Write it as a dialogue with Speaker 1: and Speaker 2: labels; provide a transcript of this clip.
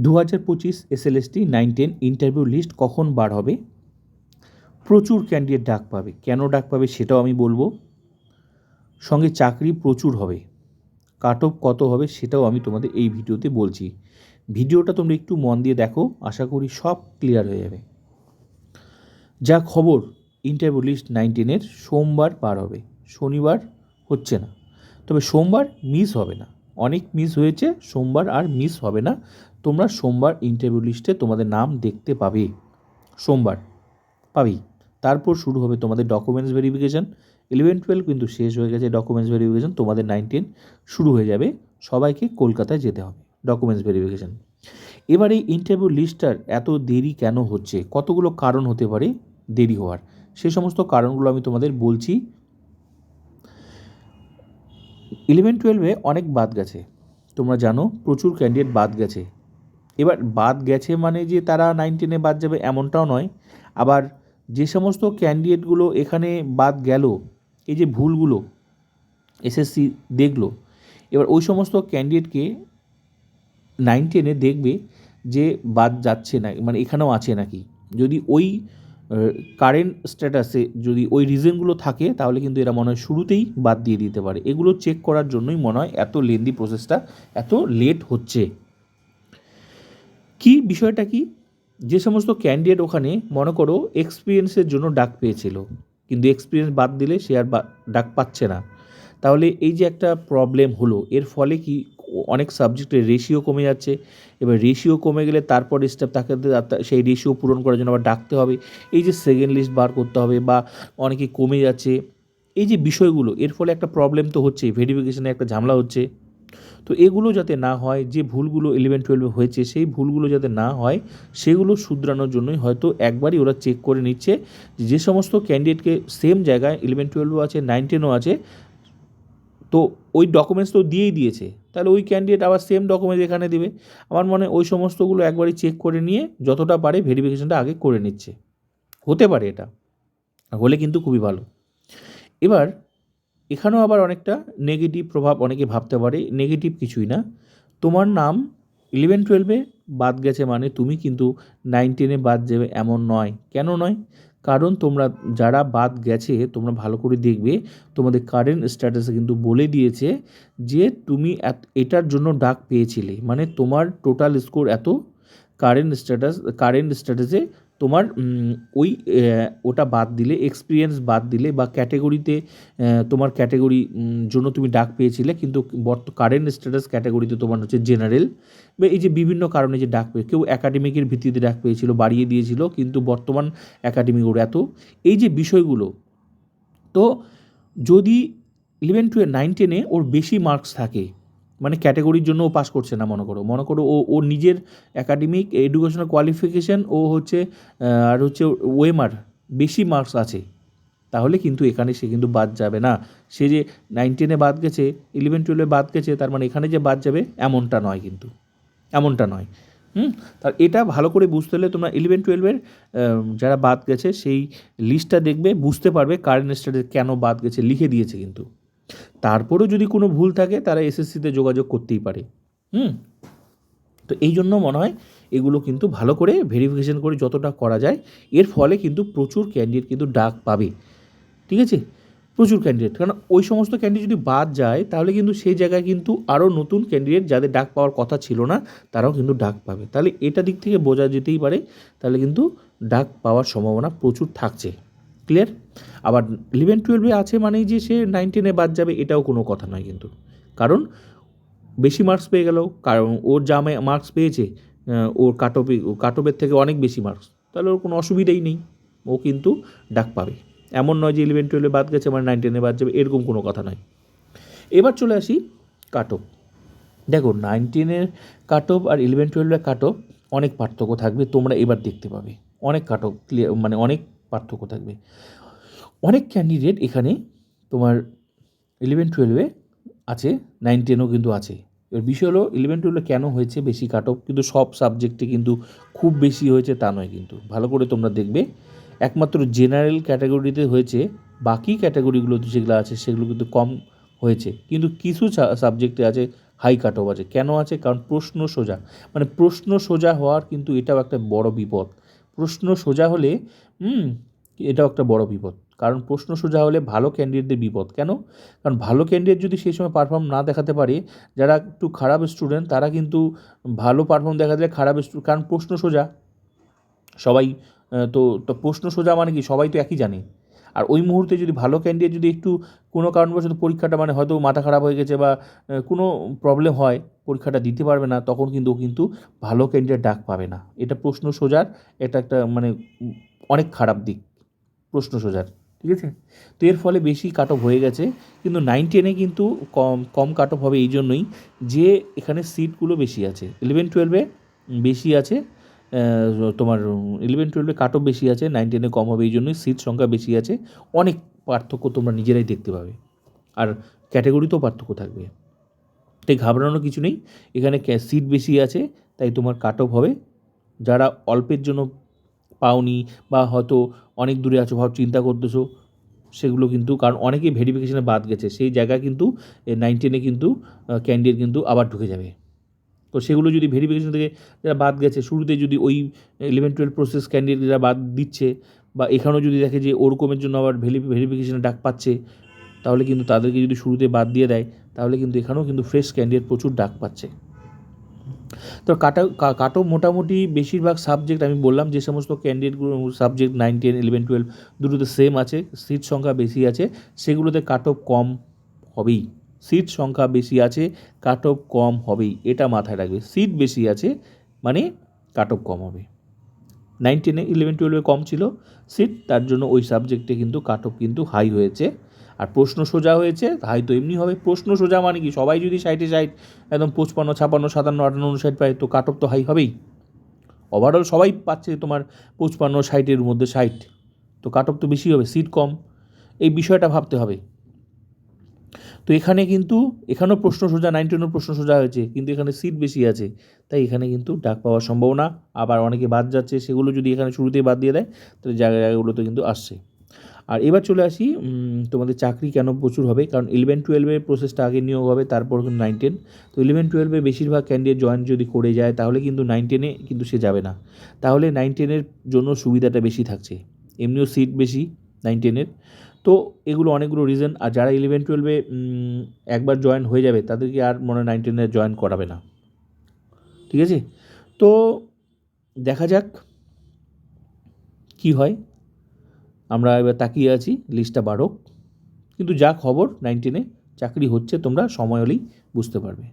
Speaker 1: দু হাজার পঁচিশ SLST nine ten interview list কখন বার হবে? প্রচুর ক্যান্ডিডেট ডাক পাবে। কেন ডাক পাবে সেটাও আমি বলব। সঙ্গে চাকরি প্রচুর হবে। কাট অফ কত হবে সেটাও আমি তোমাদের এই ভিডিওতে বলছি। ভিডিওটা তোমরা একটু মন দিয়ে দেখো, আশা করি সব ক্লিয়ার হয়ে যাবে। যা খবর ইন্টারভিউ লিস্ট নাইনটিনের সোমবার পার হবে। শনিবার হচ্ছে না। তবে সোমবার মিস হবে না। অনেক মিস হয়েছে, সোমবার আর মিস হবে না। তোমরা সোমবার ইন্টারভিউ লিস্টে তোমাদের নাম দেখতে পাবে। সোমবার পাবেই তারপর শুরু হবে তোমাদের ডকুমেন্টস ভেরিফিকেশান ইলেভেন টুয়েলভ কিন্তু শেষ হয়ে গেছে ডকুমেন্টস ভেরিফিকেশান তোমাদের নাইনটিন শুরু হয়ে যাবে। সবাইকে কলকাতায় যেতে হবে ডকুমেন্টস ভেরিফিকেশান এবার এই ইন্টারভিউ লিস্টটার এত দেরি কেন হচ্ছে? কতগুলো কারণ হতে পারে? দেরি হওয়ার। সে সমস্ত কারণগুলো আমি তোমাদের বলছি। ইলেভেন টুয়েলভে অনেক বাদ গেছে। তোমরা জানো, প্রচুর ক্যান্ডিডেট বাদ গেছে। এবার বাদ গেছে মানে যে তারা নাইন টেনে বাদ যাবে এমনটাও নয়। আবার যে সমস্ত ক্যান্ডিডেটগুলো এখানে বাদ গেল, এই যে ভুলগুলো এসএসসি দেখল, এবার ওই সমস্ত ক্যান্ডিডেটকে নাইন টেনে দেখবে যে বাদ যাচ্ছে না মানে এখানেও আছে নাকি। যদি ওই কারেন্ট স্ট্যাটাসে যদি ওই রিজনগুলো থাকে, তাহলে কিন্তু এরা মনে হয় শুরুতেই বাদ দিয়ে দিতে পারে। এগুলো চেক করার জন্যই মনে হয় এত লেন্দি প্রসেসটা এত লেট হচ্ছে। কি বিষয়টা কি? যে সমস্ত ক্যান্ডিডেট ওখানে, মনে করো এক্সপিরিয়েন্সের জন্য ডাক পেয়েছিল। কিন্তু এক্সপিরিয়েন্স বাদ দিলে সে আর ডাক পাচ্ছে না। তাহলে এই যে একটা প্রবলেম হলো, এর ফলে কি অনেক সাবজেক্টের রেশিও কমে যাচ্ছে? এবার রেশিও কমে গেলে তারপর স্টেপ তাকে সেই রেশিও পূরণ করার জন্য আবার ডাকতে হবে। এই যে সেকেন্ড লিস্ট বার করতে হবে বা অনেকে কমে যাচ্ছে। এই যে বিষয়গুলো, এর ফলে একটা প্রবলেম তো হচ্ছেই ভেরিফিকেশনে একটা ঝামেলা হচ্ছে। তো এগুলো যাতে না হয়, যে ভুলগুলো ইলেভেন টুয়েলভে হয়েছে, সেই ভুলগুলো যাতে না হয়, সেগুলো শুধরানোর জন্যই হয়তো একবারই ওরা চেক করে নিচ্ছে যে সমস্ত ক্যান্ডিডেটকে সেম জায়গায় ইলেভেন টুয়েলভও আছে নাইন টেনও আছে, তো ওই ডকুমেন্টস তো দিয়েই দিয়েছে। তাহলে ওই ক্যান্ডিডেট আবার সেম ডকুমেন্ট এখানে দেবে। আমার মনে ওই সমস্তগুলো একবারই চেক করে নিয়ে যতটা পারে ভেরিফিকেশনটা আগে করে নিচ্ছে। হতে পারে এটা। হলে কিন্তু খুবই ভালো। এবার এখানেও আবার অনেকটা নেগেটিভ প্রভাব অনেকে ভাবতে পারে নেগেটিভ কিছুই না। তোমার নাম ইলেভেন টুয়েলভে বাদ গেছে মানে তুমি কিন্তু নাইন টেনে বাদ যাবে এমন নয়। কেন নয়? কারণ তোমরা যারা বাদ গেছে, তোমরা ভালো করে দেখবে, তোমাদের কারেন্ট স্ট্যাটাসে কিন্তু বলে দিয়েছে যে তুমি এটার জন্য ডাক পেয়েছিলে। মানে তোমার টোটাল স্কোর এত কারেন্ট স্ট্যাটাস কারেন্ট স্ট্যাটাসে তোমার ওই ওটা বাদ দিলে এক্সপিরিয়েন্স বাদ দিলে বা ক্যাটেগরিতে তোমার ক্যাটেগরি জন্য তুমি ডাক পেয়েছিলে, কিন্তু বর্ত কারেন্ট স্ট্যাটাস ক্যাটেগরিতে তোমার হচ্ছে জেনারেল বা এই যে বিভিন্ন কারণে যে ডাক পেয়ে, কেউ একাডেমিকের ভিত্তিতে ডাক পেয়েছিল, বাড়িয়ে দিয়েছিল, কিন্তু বর্তমান একাডেমিক ওর এত। এই যে বিষয়গুলো, তো যদি ইলেভেন টুয়েলভ নাইন টেনে ওর বেশি মার্কস থাকে মানে ক্যাটাগরির জন্য ও পাস করছে না, মনে করো। মনে করো ও ও নিজের একাডেমিক এডুকেশনাল কোয়ালিফিকেশান ও হচ্ছে আর হচ্ছে ওয়েমার বেশি মার্কস আছে। তাহলে কিন্তু এখানে সে কিন্তু বাদ যাবে না। সে যে নাইন টেনে বাদ গেছে ইলেভেন টুয়েলভে বাদ গেছে, তার মানে এখানে যে বাদ যাবে, এমনটা নয় কিন্তু। এমনটা নয়। হুম? তার এটা ভালো করে বুঝতে হলে তোমরা ইলেভেন টুয়েলভের যারা বাদ গেছে, সেই লিস্টটা দেখবে, বুঝতে পারবে কারেন্ট স্টাডি কেন বাদ গেছে, লিখে দিয়েছে কিন্তু। তারপরেও যদি কোনো ভুল থাকে, তারা এসএসসিতে যোগাযোগ করতেই পারে। হুম? তো এই জন্য মনে হয় এগুলো কিন্তু ভালো করে ভেরিফিকেশন করে যতটা করা যায়, এর ফলে কিন্তু প্রচুর ক্যান্ডিডেট কিন্তু ডাক পাবে। ঠিক আছে? প্রচুর ক্যান্ডিডেট কারণ ওই সমস্ত ক্যান্ডিডেট যদি বাদ যায়, তাহলে কিন্তু সেই জায়গায় কিন্তু আরও নতুন ক্যান্ডিডেট যাদের ডাক পাওয়ার কথা ছিল না, তারাও কিন্তু ডাক পাবে। তাহলে এটা দিক থেকে বোঝা যেতেই পারে, তাহলে কিন্তু ডাক পাওয়ার সম্ভাবনা প্রচুর থাকছে। ক্লিয়ার আবার ইলেভেন টুয়েলভে আছে মানেই যে সে নাইন টেনে বাদ যাবে, এটাও কোনো কথা নয় কিন্তু। কারণ বেশি মার্কস পেয়ে গেল, কারণ ওর যা মার্কস পেয়েছে ওর কাটপে কাটপের থেকে অনেক বেশি মার্কস তাহলে ওর কোনো অসুবিধাই নেই, ও কিন্তু ডাক পাবে। এমন নয় যে ইলেভেন টুয়েলভে বাদ গেছে মানে নাইন টেনে বাদ যাবে, এরকম কোনো কথা নয়। এবার চলে আসি কাটপ দেখো নাইন টেনের কাটপ আর ইলেভেন টুয়েলভের কাটপ অনেক পার্থক্য থাকবে, তোমরা এবার দেখতে পাবে। অনেক কাটপ ক্লিয়ার মানে অনেক পার্থক্য থাকবে। অনেক ক্যান্ডিডেট এখানে তোমার ইলেভেন টুয়েলভে আছে নাইন টেনও কিন্তু আছে। এবার বিষয় হলো ইলেভেন টুয়েলভে কেন হয়েছে, বেশি কাট অফ কিন্তু সব সাবজেক্টে কিন্তু খুব বেশি হয়েছে, তা নয় কিন্তু। ভালো করে তোমরা দেখবে। একমাত্র জেনারেল ক্যাটাগরিতে হয়েছে, বাকি ক্যাটাগরিগুলো যেগুলো আছে, সেগুলো কিন্তু কম হয়েছে। কিন্তু কিছু সাবজেক্টে আছে হাই কাট অফ আছে। কেন আছে? কারণ প্রশ্ন সোজা। মানে প্রশ্ন সোজা হওয়ার কিন্তু এটাও একটা বড় বিপদ। প্রশ্ন সোজা হলে এটাও একটা বড় বিপদ। কারণ প্রশ্ন সোজা হলে ভালো ক্যান্ডিডেটদের বিপদ। কেন? কারণ ভালো ক্যান্ডিডেট যদি সেই সময় পারফর্ম না দেখাতে পারে, যারা একটু খারাপ স্টুডেন্ট তারা কিন্তু ভালো পারফর্ম দেখা দিলে খারাপ স্টুডেন্ট কারণ প্রশ্ন সোজা। সবাই তো তো প্রশ্ন সোজা মানে কি? সবাই তো একই জানে। আর ওই মুহূর্তে যদি ভালো ক্যান্ডিডেট যদি একটু কোনো কারণবশত পরীক্ষাটা মানে হয়তো মাথা খারাপ হয়ে গেছে বা কোনো প্রবলেম হয়, পরীক্ষাটা দিতে পারবে না, তখন কিন্তু ও কিন্তু ভালো ক্যান্ডিডেট ডাক পাবে না। এটা প্রশ্ন সোজার, এটা একটা মানে অনেক খারাপ দিক, প্রশ্ন সোজার, ঠিক আছে? তো এর ফলে বেশি কাট অফ হয়ে গেছে, কিন্তু নাইন টেনে কিন্তু কম কম কাট অফ হবে এই জন্যই যে এখানে সিটগুলো বেশি আছে ইলেভেন টুয়েলভে বেশি আছে তোমার ইলেভেন টুয়েলভে কাট বেশি আছে নাইন টেনে কম হবে, এই জন্যই সিট সংখ্যা বেশি আছে। অনেক পার্থক্য তোমরা নিজেরাই দেখতে পাবে। আর ক্যাটাগরিতেও পার্থক্য থাকবে। তাই ঘাবড়ানোর কিছু নেই। এখানে সিট বেশি আছে, তাই তোমার কাট অফ হবে। যারা অল্পের জন্য পাওনি বা হয়তো অনেক দূরে আছো, ভাব, চিন্তা করতেছো, সেগুলো কিন্তু, কারণ অনেকেই ভেরিফিকেশানে বাদ গেছে। সেই জায়গা কিন্তু নাইন টেনে কিন্তু ক্যান্ডিডেট কিন্তু আবার ঢুকে যাবে। তো সেগুলো যদি ভেরিফিকেশন থেকে যারা বাদ গেছে, শুরুতে যদি ওই ইলেভেন টুয়েলভ প্রসেস ক্যান্ডিডেট যারা বাদ দিচ্ছে বা এখানেও যদি দেখে যে ওরকমের জন্য আবার ভেরিফিকেশনে ডাক পাচ্ছে, তাহলে কিন্তু তাদেরকে যদি শুরুতে বাদ দিয়ে দেয়, তাহলে কিন্তু এখানেও কিন্তু ফ্রেশ ক্যান্ডিডেট প্রচুর ডাক পাচ্ছে। তো কাটা কাটো মোটামুটি বেশিরভাগ সাবজেক্ট আমি বললাম, যে সমস্ত ক্যান্ডিডেটগুলো subject nine ten eleven twelve দুটোতে সেম আছে সিট সংখ্যা বেশি আছে, সেগুলোতে কাট অফ কম হবেই। সিট সংখ্যা বেশি আছে কাট অফ কম হবেই, এটা মাথায় রাখবে। সিট বেশি আছে মানে কাট অফ কম হবে। নাইন টেনে ইলেভেন টুয়েলভে কম ছিল, সিট তার জন্য ওই সাবজেক্টে কিন্তু কাট অফ কিন্তু হাই হয়েছে। আর প্রশ্ন সোজা হয়েছে হাই তো এমনি হবে। প্রশ্ন সোজা মানে কি? সবাই যদি সাইটে সাইট একদম পঁচপান্ন, ছাপান্ন, সাতান্ন, আটান্ন উনষাট পায়, তো কাট অফ তো হাই হবেই। ওভারঅল সবাই পাচ্ছে তোমার পঁচপান্ন, ষাটের মধ্যে ষাট, তো কাট অফ তো বেশি হবে, সিট কম। এই বিষয়টা ভাবতে হবে। তো এখানে কিন্তু, এখানেও প্রশ্ন সোজা নাইন টেনের প্রশ্ন সোজা হয়েছে, কিন্তু এখানে সিট বেশি আছে। তাই এখানে কিন্তু ডাক পাওয়ার সম্ভাবনা, আবার অনেকে বাদ যাচ্ছে, সেগুলো যদি এখানে শুরুতেই বাদ দিয়ে দেয়, তাহলে জায়গা জায়গাগুলোতে কিন্তু আসছে। আর এবার চলে আসি তোমাদের চাকরি কেন প্রচুর হবে? কারণ ইলেভেন টুয়েলভের প্রসেসটা আগে নিয়োগ হবে, তারপর কিন্তু নাইন টেন তো ইলেভেন টুয়েলভে বেশিরভাগ ক্যান্ডিডেট জয়েন যদি করে যায়, তাহলে কিন্তু নাইন টেনে কিন্তু সে যাবে না। তাহলে নাইন টেনের জন্য সুবিধাটা বেশি থাকছে। এমনিও সিট বেশি নাইন টেনের তো এগুলো অনেকগুলো রিজন আর যারা ইলেভেন টুয়েলভে একবার জয়েন হয়ে যাবে, তাদেরকে আর মনে হয় নাইন টেনে জয়েন করাবে না। ঠিক আছে? তো দেখা যাক কি হয়। আমরা এবার তাকিয়ে আছি লিস্টটা বাড়ুক। কিন্তু যা খবর নাইন টেনে চাকরি হচ্ছে তোমরা সময় হলেই বুঝতে পারবে।